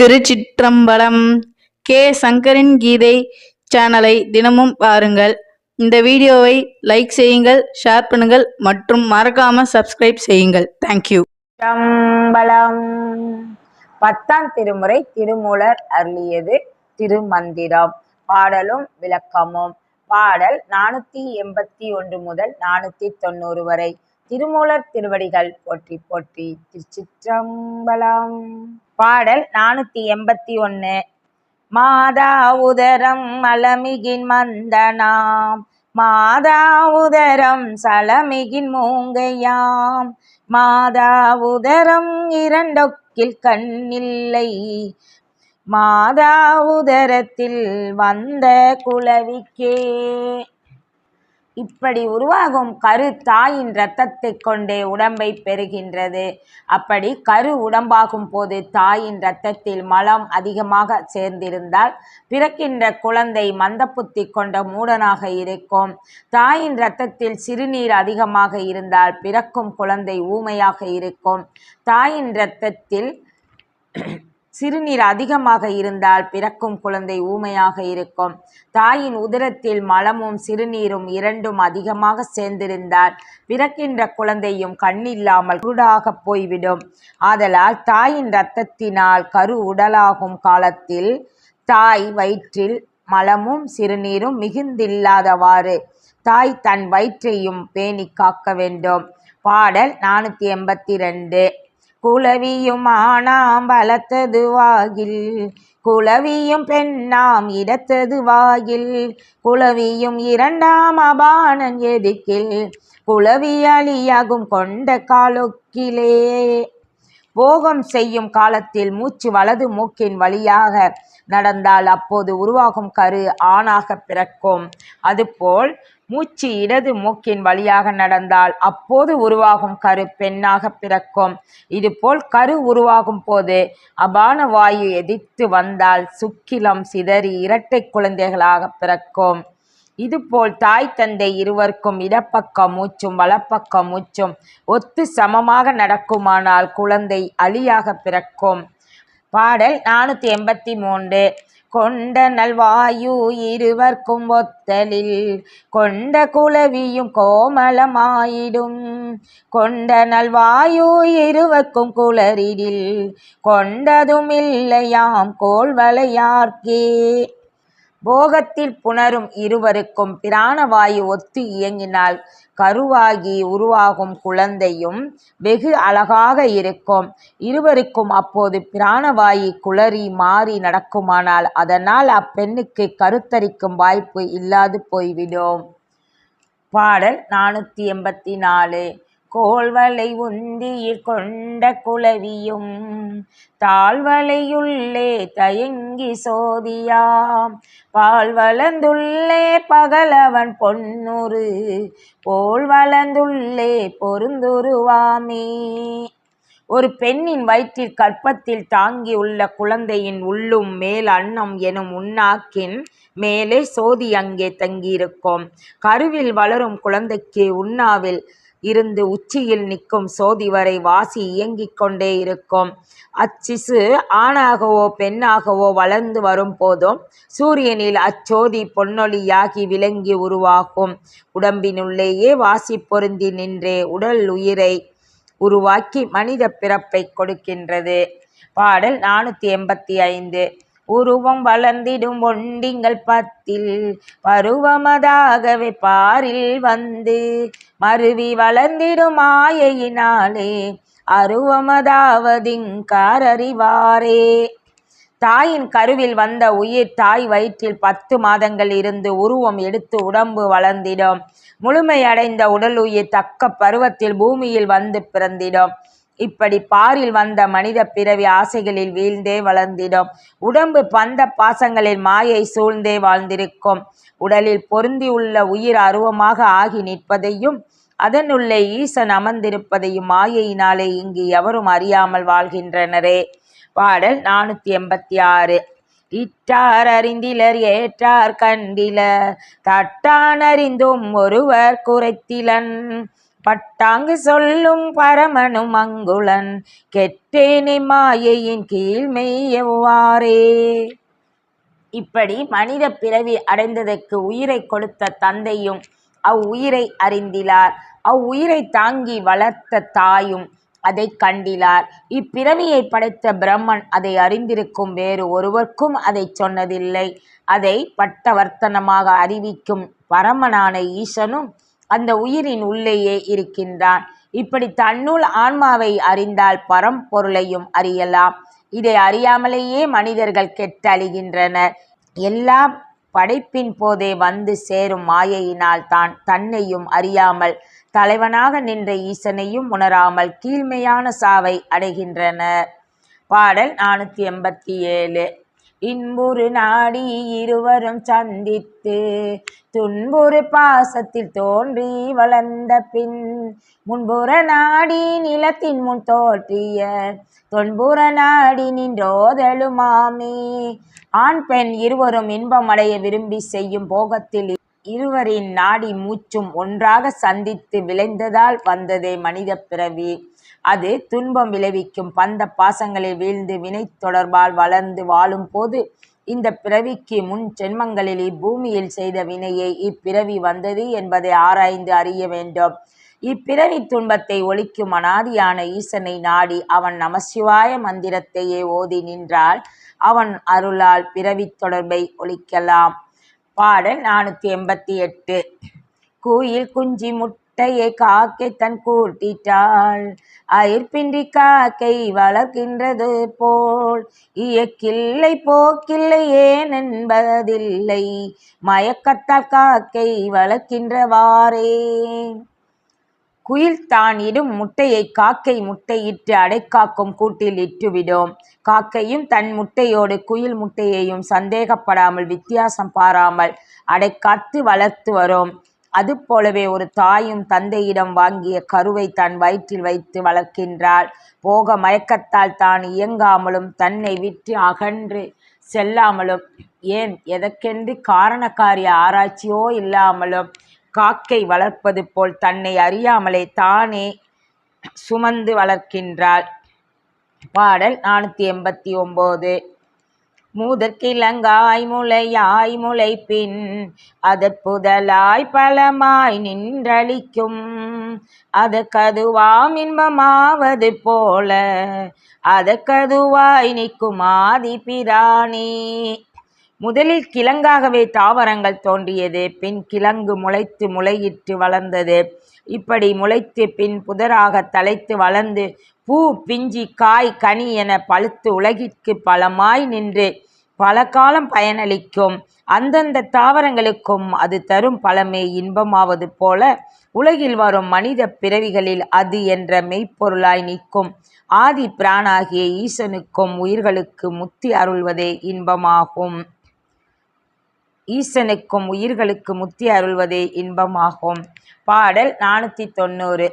திருச்சிற்றம்பலம் K. சங்கரின் கீதை சேனலை தினமும் பாருங்கள். இந்த வீடியோவை லைக் செய்யுங்கள் ஷேர் பண்ணுங்கள் மற்றும் மறக்காம சப்ஸ்கிரைப் செய்யுங்கள். தேங்க்யூ சம்பளம் பத்தாம் திருமுறை திருமூலர் அருளியது திருமந்திரம். பாடலும் விளக்கமும். பாடல் நானூத்தி எண்பத்தி ஒன்று முதல் நானூத்தி தொண்ணூறு வரை. திருமூலர் திருவடிகள் போற்றி போற்றி திருச்சிற்றம்பலம். பாடல் நானூத்தி எண்பத்தி ஒன்னு மாதா உதரம் மலமிகின் மந்தனாம். மாதா உதரம் சலமிகின் மூங்கையாம். மாதா உதரம் இரண்டொக்கில் கண்ணில்லை. மாதா உதரத்தில் வந்த குலவிக்கே. இப்படி உருவாகும் கரு தாயின் இரத்தத்தை கொண்டே உடம்பை பெறுகின்றது. அப்படி கரு உடம்பாகும் போது தாயின் இரத்தத்தில் மலம் அதிகமாக சேர்ந்திருந்தால் பிறக்கின்ற குழந்தை மந்தப்புத்தி கொண்ட மூடனாக இருக்கும். தாயின் இரத்தத்தில் சிறுநீர் அதிகமாக இருந்தால் பிறக்கும் குழந்தை ஊமையாக இருக்கும். தாயின் இரத்தத்தில் சிறுநீர் அதிகமாக இருந்தால் பிறக்கும் குழந்தை ஊமையாக இருக்கும். தாயின் உதரத்தில் மலமும் சிறுநீரும் இரண்டும் அதிகமாக சேர்ந்திருந்தால் பிறக்கின்ற குழந்தையும் கண்ணில்லாமல் குருடாக போய்விடும். ஆதலால் தாயின் இரத்தத்தினால் கரு உடலாகும் காலத்தில் தாய் வயிற்றில் மலமும் சிறுநீரும் மிகுந்தில்லாதவாறு தாய் தன் வயிற்றையும் பேணி காக்க வேண்டும். பாடல் நானூற்றி எண்பத்தி ரெண்டு. குளவியும் ஆனாம் வளர்த்தது வாகில் குளவியும் பெண்ணாம் இடத்தது வாயில் குளவியும் இரண்டாம் அபானன் எதுக்கில் குளவி அழியாகும் கொண்ட காலொக்கிலே. போகம் செய்யும் காலத்தில் மூச்சு வலது மூக்கின் வழியாக நடந்தால் அப்போது உருவாகும் கரு ஆணாக பிறக்கும். அதுபோல் மூச்சு இடது மூக்கின் வழியாக நடந்தால் அப்போது உருவாகும் கரு பெண்ணாக பிறக்கும். இதுபோல் கரு உருவாகும் போது அபான வாயு எதிர்த்து வந்தால் சுக்கிலம் சிதறி இரட்டை குழந்தைகளாக பிறக்கும். இதுபோல் தாய் தந்தை இருவருக்கும் இடப்பக்க மூச்சும் வலப்பக்க மூச்சும் ஒத்து சமமாக நடக்குமானால் குழந்தை அழியாக பிறக்கும். பாடல் நானூற்றி எண்பத்தி மூன்று. கொண்ட நல்வாயு இருவர்க்கும் ஒத்தலில் கொண்ட குளவியும் கோமலமாயிடும் கொண்ட நல்வாயு இருவர்க்கும் குளரிடில் கொண்டதும் இல்லையாம் கோள்வளையார்க்கே போகத்தில் புணரும் இருவருக்கும் பிராணவாயு ஒத்து இயங்கினால் கருவாகி உருவாகும் குழந்தையும் வெகு அழகாக இருக்கும். இருவருக்கும் அப்போது பிராணவாயு குளறி மாறி நடக்குமானால் அதனால் அப்பெண்ணுக்கு கருத்தரிக்கும் வாய்ப்பு இல்லாது போய்விடும். பாடல் நானூற்றி எண்பத்தி நாலு. கோள்வலை உந்தியில் கொண்ட குளவியும் தாழ்வலையுள்ளே தயங்கி சோதியாம். பால் வளர்ந்துள்ளே பகலவன் பொன்னுரு போல் வளர்ந்துள்ளே பொருந்துருவாமே. ஒரு பெண்ணின் வயிற்றில் கற்பத்தில் தாங்கியுள்ள குழந்தையின் உள்ளும் மேல் அன்னம் எனும் உண்ணாக்கின் மேலே சோதி அங்கே தங்கியிருக்கும். கருவில் வளரும் குழந்தைக்கு உண்ணாவில் இருந்து உச்சியில் நிற்கும் சோதி வரை வாசி இயங்கிக் கொண்டே இருக்கும். அச்சிசு ஆணாகவோ பெண்ணாகவோ வளர்ந்து வரும் போதும் சூரியனில் அச்சோதி பொன்னொழியாகி விளங்கி உருவாகும். உடம்பினுள்ளேயே வாசி பொருந்தி நின்றே உடல் உயிரை உருவாக்கி மனித பிறப்பை கொடுக்கின்றது. பாடல் நானூற்றி எண்பத்தி ஐந்து. உருவம் வளர்ந்திடும் ஒண்டிங்கள் பத்தில் பருவமதாகவே பாரில் வந்து மருவி வளர்ந்திடும் மாயையினாலே அருவமதாவதிங்காரறிவாரே தாயின் கருவில் வந்த உயிர் தாய் வயிற்றில் பத்து மாதங்கள் இருந்து உருவம் எடுத்து உடம்பு வளர்ந்திடும். முழுமையடைந்த உடல் உயிர் தக்க பருவத்தில் பூமியில் வந்து பிறந்திடும். இப்படி பாரில் வந்த மனித பிறவி ஆசைகளில் வீழ்ந்தே வளர்ந்திடும். உடம்பு பந்த பாசங்களில் மாயை சூழ்ந்தே வாழ்ந்திருக்கும். உடலில் பொருந்தியுள்ள உயிர் அருவமாக ஆகி நிற்பதையும் அதனுள்ளே ஈசன் அமர்ந்திருப்பதையும் மாயையினாலே இங்கு எவரும் அறியாமல் வாழ்கின்றனரே. பாடல் நானூற்றி எண்பத்தி ஆறு. இட்டார் அறிந்திலர் ஏற்றார் கண்டிலர். தட்டான் அறிந்தும் ஒருவர் குறைத்திலன். பட்டாங்கு சொல்லும் பரமனும் அங்குலன் கெட்டேனை மாயையின் கீழ்மை எவ்வாறே இப்படி மனித பிறவி அடைந்ததற்கு உயிரை கொடுத்த தந்தையும் அவ்வுயிரை அறிந்திலார். அவ்வுயிரை தாங்கி வளர்த்த தாயும் அதை கண்டிலார். இப்பிறவியை படைத்த பிரம்மன் அதை அறிந்திருக்கும் வேறு ஒருவர்க்கும் அதை சொன்னதில்லை. அதை பட்டவர்த்தனமாக அறிவிக்கும் பரமனான ஈசனும் அந்த உயிரின் உள்ளேயே இருக்கின்றான். இப்படி தன்னுள் ஆன்மாவை அறிந்தால் பரம்பொருளையும் அறியலாம். இதை அறியாமலேயே மனிதர்கள் கெட்டழிகின்றனர். எல்லா படைப்பின் போதே வந்து சேரும் மாயையினால் தான் தன்னையும் அறியாமல் தலைவனாக நின்ற ஈசனையும் உணராமல் கீழ்மையான சாவை அடைகின்றனர். பாடல் நானூற்றி எண்பத்தி ஏழு. இன்புறு நாடி இருவரும் சந்தித்து துன்புறு பாசத்தில் தோன்றி வளர்ந்த பின் முன்புற நாடி நிலத்தின் முன் தோற்றிய தொன்புற நாடி நின்றோதலுமாமே ஆண் பெண் இருவரும் இன்பமடைய விரும்பி செய்யும் போகத்தில் இருவரின் நாடி மூச்சும் ஒன்றாக சந்தித்து விளைந்ததால் வந்ததே மனித பிறவி. அது துன்பம் விளைவிக்கும். பந்த பாசங்களை வீழ்ந்து வினை தொடர்பால் வளர்ந்து வாழும் போது இந்த பிறவிக்கு முன் ஜென்மங்களில் இப்பூமியில் செய்த வினையை இப்பிறவி வந்தது என்பதை ஆராய்ந்து அறிய வேண்டும். இப்பிறவி துன்பத்தை ஒழிக்கும் அனாதியான ஈசனை நாடி அவன் நமசிவாய மந்திரத்தையே ஓதி நின்றால் அவன் அருளால் பிறவி தொடர்பை ஒழிக்கலாம். பாடல் நானூற்றி எண்பத்தி எட்டு. குயில் குஞ்சி முட்டையை காக்கை தன் கூட்டிட்டாள். அயிர்பின்றி காக்கை வளர்க்கின்றது போல். இயக்கில்லை போக்கில்லை ஏன் என்பதில்லை மயக்கத்தால் காக்கை வளர்க்கின்றவாறே. குயில் தான் இடும் முட்டையை காக்கை முட்டையிட்டு அடைக்காக்கும் கூட்டில் இட்டுவிடும். காக்கையும் தன் முட்டையோடு குயில் முட்டையையும் சந்தேகப்படாமல் வித்தியாசம் பாராமல் அடைக்காத்து வளர்த்து வரும். அது போலவே ஒரு தாயும் தந்தையிடம் வாங்கிய கருவை தன் வயிற்றில் வைத்து வளர்க்கின்றாள். போக மயக்கத்தால் தான் இயங்காமலும் தன்னை விட்டு அகன்று செல்லாமலும் ஏன் எதற்கென்று காரணக்காரிய ஆராய்ச்சியோ இல்லாமலும் காக்கை வளர்ப்பது போல் தன்னை அறியாமலே தானே சுமந்து வளர்க்கின்றாள். பாடல் நானூற்றி எண்பத்தி ஒம்பது. முதற்கிழங்காய் முளையாய் முளைப்பின் அதற்புதலாய் பலமாய் நின்றளிக்கும். அதற்கதுவாம் இன்பமாவது போல அதற்கதுவாய் நிற்கும் ஆதி பிராணி. முதலில் கிழங்காகவே தாவரங்கள் தோன்றியது பின் கிழங்கு முளைத்து முளையிட்டு வளர்ந்தது. இப்படி முளைத்து பின் புதராக தலைத்து வளர்ந்து பூ பிஞ்சி காய் கனி என பழுத்து உலகிற்கு பலமாய் நின்று பல காலம் பயனளிக்கும். அந்தந்த தாவரங்களுக்கும் அது தரும் பலமே இன்பமாவது போல உலகில் வரும் மனித பிறவிகளில் அது என்ற மெய்ப்பொருளாய் நிற்கும். ஆதி பிராணாகிய ஈசனுக்கும் உயிர்களுக்கு முத்தி அருள்வதே இன்பமாகும். ஈசனுக்கும் உயிர்களுக்கு முத்தி அருள்வதே இன்பமாகும். பாடல் நானூற்றி தொண்ணூறு.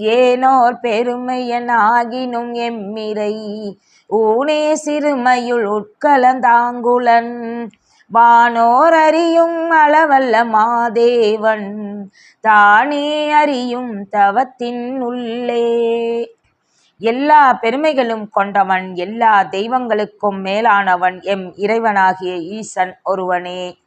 ஏனோர் பெருமையன் ஆகினும் எம்மிரை. ஊனே சிறுமையுள் உட்கலந்தாங்குலன். வானோர் அறியும் அளவல்ல மாதேவன். தானே அறியும் தவத்தின் உள்ளே. எல்லா பெருமைகளும் கொண்டவன் எல்லா தெய்வங்களுக்கும் மேலானவன் எம் இறைவனாகிய ஈசன் ஒருவனே.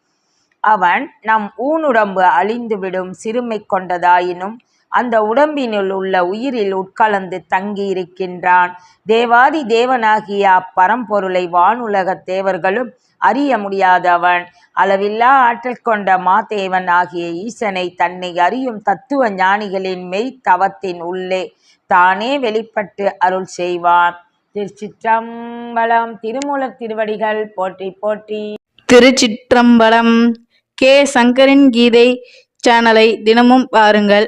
அவன் நம் ஊனுடம்பு அழிந்துவிடும் சிறுமை கொண்டதாயினும் அந்த உடம்பினுள் உள்ள உயிரில் உட்கலந்து தங்கி இருக்கின்றான். தேவாதி தேவனாகிய அப்பரம்பொருளை வானுலகத் தேவர்களும் அறிய முடியாதவன். அளவில்லா ஆற்றல் கொண்ட மாதேவன் ஆகிய ஈசனை தன்னை அறியும் தத்துவ ஞானிகளின் மெய் தவத்தின் உள்ளே தானே வெளிப்பட்டு அருள் செய்வான். திருச்சிற்றம்பலம் திருமூலர் திருவடிகள் போற்றி போற்றி. திருச்சிற்றம்பலம் கே சங்கரின் கீதை சேனலை தினமும் பாருங்கள்.